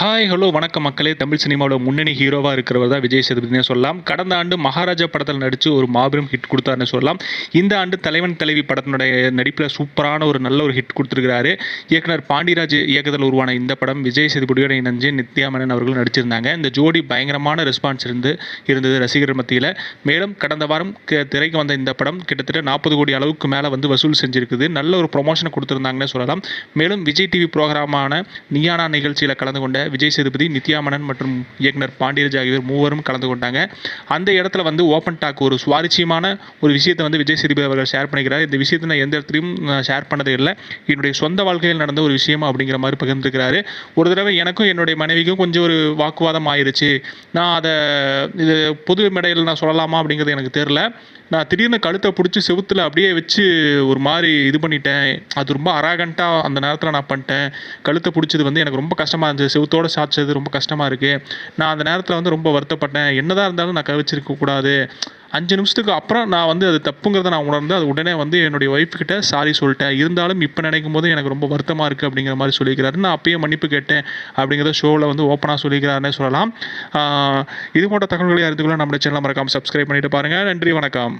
Hi hello வணக்கம் மக்களே. தமிழ் சினிமாவோட முன்னணி ஹீரோவாக இருக்கிறவர் தான் விஜய் சேதுபதினே சொல்லலாம். கடந்த ஆண்டு மகாராஜா படத்தில் நடித்து ஒரு மாபெரும் ஹிட் கொடுத்தாருன்னு சொல்லலாம். இந்த ஆண்டு தலைவன் தலைவி படத்தினுடைய நடிப்பில் சூப்பரான ஒரு நல்ல ஒரு ஹிட் கொடுத்துருக்கிறாரு. இயக்குனர் பாண்டியராஜ் இயக்கத்தில் உருவான இந்த படம் விஜய் சேதுபதியோட இணைஞ்சு நித்யா மேனன் அவர்கள் நடிச்சிருந்தாங்க. இந்த ஜோடி பயங்கரமான ரெஸ்பான்ஸ் இருந்து இருந்தது ரசிகர் மத்தியில். மேலும் கடந்த வாரம் க- திரைக்கு வந்த இந்த படம் கிட்டத்தட்ட நாற்பது கோடி அளவுக்கு மேலே வந்து வசூல் செஞ்சிருக்குது. நல்ல ஒரு ப்ரொமோஷனை கொடுத்துருந்தாங்கன்னு சொல்லலாம். மேலும் விஜய் டிவி ப்ரோக்ராமான நியானா நிகழ்ச்சியில் கலந்து கொண்ட விஜய் சேதுபதி நித்யா மேனன் மற்றும் இயக்குனர் பாண்டியராஜ் ஆகியோர் மூவரும் கலந்து கொண்டாங்க. அந்த இடத்துல வந்து ஓப்பன் டாக் ஒரு சுவாரஸ்யமான ஒரு விஷயத்தை வந்து விஜய் சேதுபதி அவர்கள் ஷேர் பண்ணிக்கிறார். இந்த விஷயத்தை நான் எந்த இடத்துலையும் ஷேர் பண்ணதே இல்லை. என்னுடைய சொந்த வாழ்க்கையில் நடந்த ஒரு விஷயம் அப்படிங்கிற மாதிரி பகிர்ந்துருக்கிறாரு. ஒரு தடவை எனக்கும் என்னுடைய மனைவிக்கும் கொஞ்சம் ஒரு வாக்குவாதம் ஆயிருச்சு. நான் அதை இது பொது மேடையில் நான் சொல்லலாமா அப்படிங்கிறது எனக்கு தெரில நான் திடீர்னு கழுத்தை பிடிச்சி செவுத்தில் அப்படியே வச்சு ஒரு மாதிரி இது பண்ணிட்டேன். அது ரொம்ப அராகண்ட்டாக அந்த நேரத்தில் நான் பண்ணிட்டேன். கழுத்தை பிடிச்சது வந்து எனக்கு ரொம்ப கஷ்டமாக இருந்துச்சு செவுத்தோட சாய்ச்சது ரொம்ப கஷ்டமாக இருக்குது நான் அந்த நேரத்தில் வந்து ரொம்ப வருத்தப்பட்டேன். என்னதான் இருந்தாலும் நான் கவிச்சிருக்க கூடாது. அஞ்சு நிமிஷத்துக்கு அப்புறம் நான் வந்து அது தப்புங்கிறத நான் உணர்ந்து அது உடனே வந்து என்னுடைய ஒய்ஃப்கிட்ட சாரி சொல்லிட்டேன். இருந்தாலும் இப்போ நினைக்கும் போது எனக்கு ரொம்ப வருத்தமாக இருக்குது அப்படிங்கிற மாதிரி சொல்லிக்கிறாரு. நான் அப்பயே மன்னிப்பு கேட்டேன் அப்படிங்கிறத ஷோவில் வந்து ஓப்பனாக சொல்லிக்கிறாருன்னே சொல்லலாம். இது போன்ற தகவல்களை அறிந்து கொள்ள நம்ம சேனல் மறக்காமல் சப்ஸ்கிரைப் பண்ணிட்டு பாருங்கள் நன்றி வணக்கம்.